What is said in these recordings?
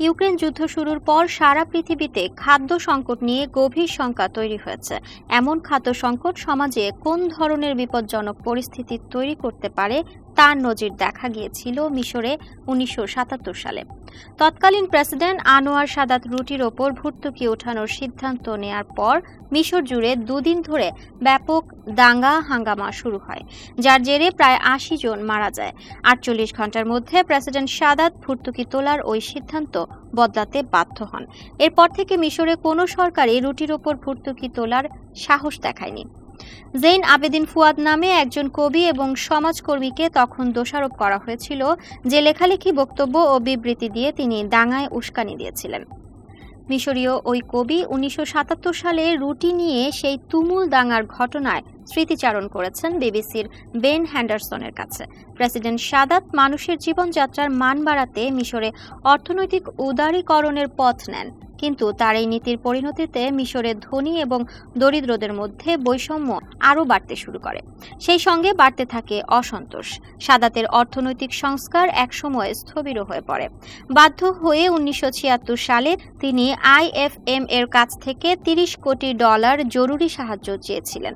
Ukraine যুদ্ধ শুরুর পর সারা পৃথিবীতে খাদ্য সংকট নিয়ে গভীর শঙ্কা তৈরি হয়েছে। এমন খাদ্য সংকট সমাজে কোন ধরনের বিপজ্জনক পরিস্থিতি তৈরি করতে পারে তার নজির দেখা গিয়েছিল মিশরে উনিশশো সাতাত্তর সালে। তৎকালীন প্রেসিডেন্ট আনোয়ার সাদাত রুটির ওপর ভর্তুকি ওঠানোর সিদ্ধান্ত নেয়ার পর মিশর জুড়ে দুদিন ধরে ব্যাপক দাঙ্গা হাঙ্গামা শুরু হয়, যার জেরে প্রায় আশি জন মারা যায়। আটচল্লিশ ঘণ্টার মধ্যে প্রেসিডেন্ট সাদাত ভর্তুকি তোলার ওই সিদ্ধান্ত বদলাতে বাধ্য হন। এরপর থেকে মিশরে কোনো সরকারই রুটির ওপর ভর্তুকি তোলার সাহস দেখায়নি। জেইন আবেদিন ফুয়াদ নামে একজন কবি এবং সমাজকর্মীকে তখন দোষারোপ করা হয়েছিল যে লেখালেখি বক্তব্য ও বিবৃতি দিয়ে তিনি দাঙ্গায় উস্কানি দিয়েছিলেন। মিশরীয় ওই কবি উনিশশো সাতাত্তর সালে রুটি নিয়ে সেই তুমুল দাঙ্গার ঘটনায় স্মৃতিচারণ করেছেন বিবিসির বেন হ্যান্ডারসনের কাছে। প্রেসিডেন্ট সাদাত মানুষের জীবনযাত্রার মান বাড়াতে মিশরে অর্থনৈতিক উদারীকরণের পথ নেন। কিন্তু তার এই নীতির পরিণতিতে মিশরের ধনী এবং দরিদ্রদের মধ্যে বৈষম্য আরও বাড়তে শুরু করে। সেই সঙ্গে বাড়তে থাকে অসন্তোষ। সাদাতের অর্থনৈতিক সংস্কার একসময় স্থবির হয়ে পড়ে। বাধ্য হয়ে উনিশশো সালে তিনি আইএফএম এর কাছ থেকে ৩০ কোটি ডলার জরুরি সাহায্য চেয়েছিলেন।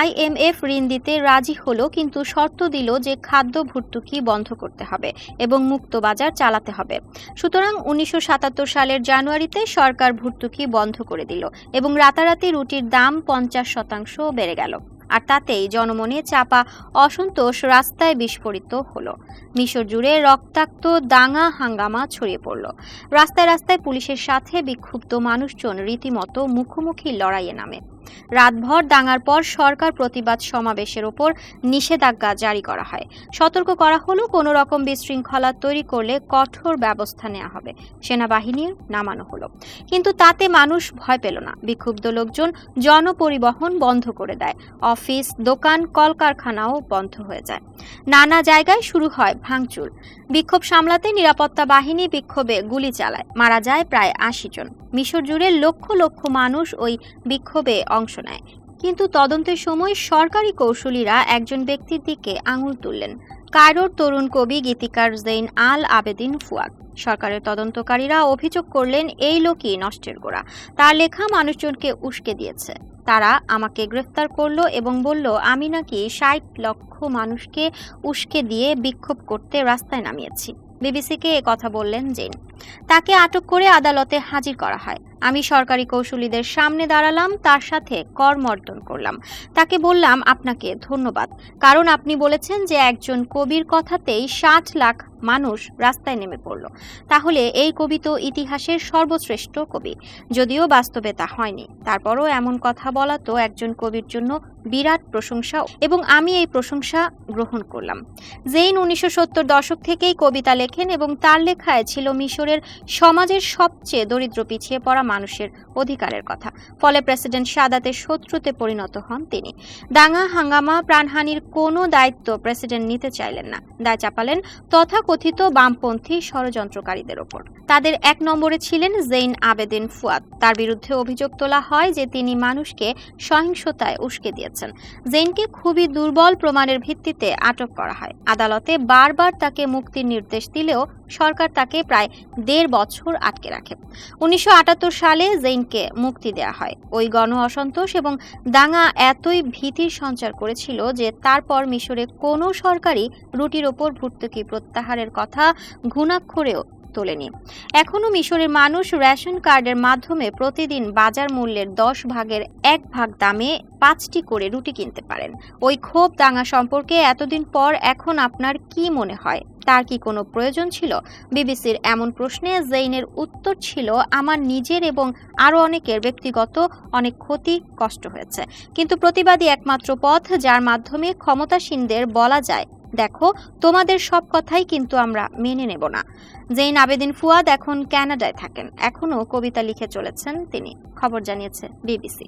আইএমএফ ঋণ দিতে রাজি হলো কিন্তু শর্ত দিল যে খাদ্য ভর্তুকি বন্ধ করতে হবে এবং মুক্ত বাজার চালাতে হবে। সুতরাং উনিশশো সাতাত্তর সালের জানুয়ারিতে সরকার ভর্তুকি বন্ধ করে দিল এবং রাতারাতি রুটির দাম পঞ্চাশ শতাংশ বেড়ে গেল। আর তাতেই জনমনে চাপা অসন্তোষ রাস্তায় বিস্ফোরিত হলো। মিশর জুড়ে রক্তাক্ত দাঙ্গা হাঙ্গামা ছড়িয়ে পড়ল। রাস্তায় রাস্তায় পুলিশের সাথে বিক্ষুব্ধ মানুষজন রীতিমতো মুখোমুখি লড়াইয়ে নামে। রাতভর দাঙ্গার পর সরকার প্রতিবাদ সমাবেশের ওপর নিষেধাজ্ঞা জারি করা হয়। সতর্ক করা হলো, কোনো রকম বিশৃঙ্খলা তৈরি করলে কঠোর ব্যবস্থা নেওয়া হবে। সেনাবাহিনীর নামানো হলো। কিন্তু তাতে মানুষ ভয় পেল না। বিক্ষুব্ধ লোকজন জনপরিবহন বন্ধ করে দেয়। অফিস, দোকান, কলকারখানাও বন্ধ হয়ে যায়। নানা জায়গায় শুরু হয় ভাঙচুর। বিক্ষোভ সামলাতে নিরাপত্তা বাহিনী বিক্ষোভে গুলি চালায়। মারা যায় প্রায় আশি জন। মিশর জুড়ে লক্ষ লক্ষ মানুষ ওই বিক্ষোভে অংশ নেয়। কিন্তু তদন্তের সময় সরকারি কৌশলীরা একজন ব্যক্তির দিকে আঙুল তুললেন। কায়রোর তরুণ কবি গীতিকার জৈন আল আবেদিন ফুয়াদ। সরকারের তদন্তকারীরা অভিযোগ করলেন, এই লোকই নষ্টের গোড়া। তার লেখা মানুষজনকে উস্কে দিয়েছে। তারা আমাকে গ্রেফতার করল এবং বলল, আমি নাকি ষাট লক্ষ মানুষকে উস্কে দিয়ে বিক্ষোভ করতে রাস্তায় নামিয়েছি বিবিসিকে এ কথা বললেন জেন তাকে আটক করে আদালতে হাজির করা হয়। আমি সরকারি কৌশলীদের সামনে দাঁড়ালাম, তার সাথে করমর্দন করলাম। তাকে বললাম, আপনাকে ধন্যবাদ। কারণ আপনি বলেছেন যে একজন কবির কথাতেই ষাট লাখ মানুষ রাস্তায় নেমে পড়ল। তাহলে এই কবি তো ইতিহাসের সর্বশ্রেষ্ঠ কবি। যদিও বাস্তবে তা হয়নি। তারপরও এমন কথা বলা তো একজন কবির জন্য বিরাট প্রশংসা এবং আমি এই প্রশংসা গ্রহণ করলাম। জেইন উনিশশো সত্তর দশক থেকেই কবিতা লেখেন এবং তার লেখায় ছিল মিশরের সমাজের সবচেয়ে দরিদ্র পিছিয়ে পড়া মানুষের অধিকারের কথা। ফলে প্রেসিডেন্ট সাদাতের শত্রুতে পরিণত হন তিনি। দাঙ্গা হাঙ্গামা, প্রাণহানির কোনো দায়িত্ব প্রেসিডেন্ট নিতে চাইলেন না। দায় চাপালেন তথাকথিত বামপন্থী ষড়যন্ত্রকারীদের ওপর। তাদের এক নম্বরে ছিলেন জেইন আবেদিন ফুয়াদ। তার বিরুদ্ধে অভিযোগ তোলা হয় যে তিনি মানুষকে সহিংসতায় উস্কে দিয়েছেন। জেইনকে খুবই দুর্বল প্রমাণের ভিত্তিতে আটক করা হয়। আদালতে বারবার তাকে মুক্তির নির্দেশ দিলেও সরকার তাকে প্রায় দেড় বছর আটকে রাখে। উনিশশো আটাত্তর সালে জেইনকে মুক্তি দেওয়া হয়। ওই গণ অসন্তোষ এবং দাঙ্গা এতই ভীতির সঞ্চার করেছিল যে তারপর মিশরে কোনো সরকারই রুটির ওপর ভর্তুকি প্রত্যাহারের কথা ঘুণাক্ষরেও তোলেনি এখনও মিশরের মানুষ রেশন কার্ডের মাধ্যমে প্রতিদিন বাজার মূল্যের দশ ভাগের এক ভাগ দামে পাঁচটি করে রুটি কিনতে পারেন। ওই ক্ষোভ দাঙ্গা সম্পর্কে এতদিন পর এখন আপনার কি মনে হয়? তার কি কোনো প্রয়োজন ছিল? বিবিসির এমন প্রশ্নে জেইনের উত্তর ছিল, আমার নিজের এবং আরও অনেকের ব্যক্তিগত অনেক ক্ষতি, কষ্ট হয়েছে। কিন্তু প্রতিবাদী একমাত্র পথ, যার মাধ্যমে ক্ষমতাসীনদের বলা যায় দেখো, তোমাদের সব কথাই কিন্তু আমরা মেনে নেব না। জেইন আবেদিন ফুয়াদ এখন ক্যানাডায় থাকেন। এখনও কবিতা লিখে চলেছেন তিনি। খবর জানিয়েছে বিবিসি।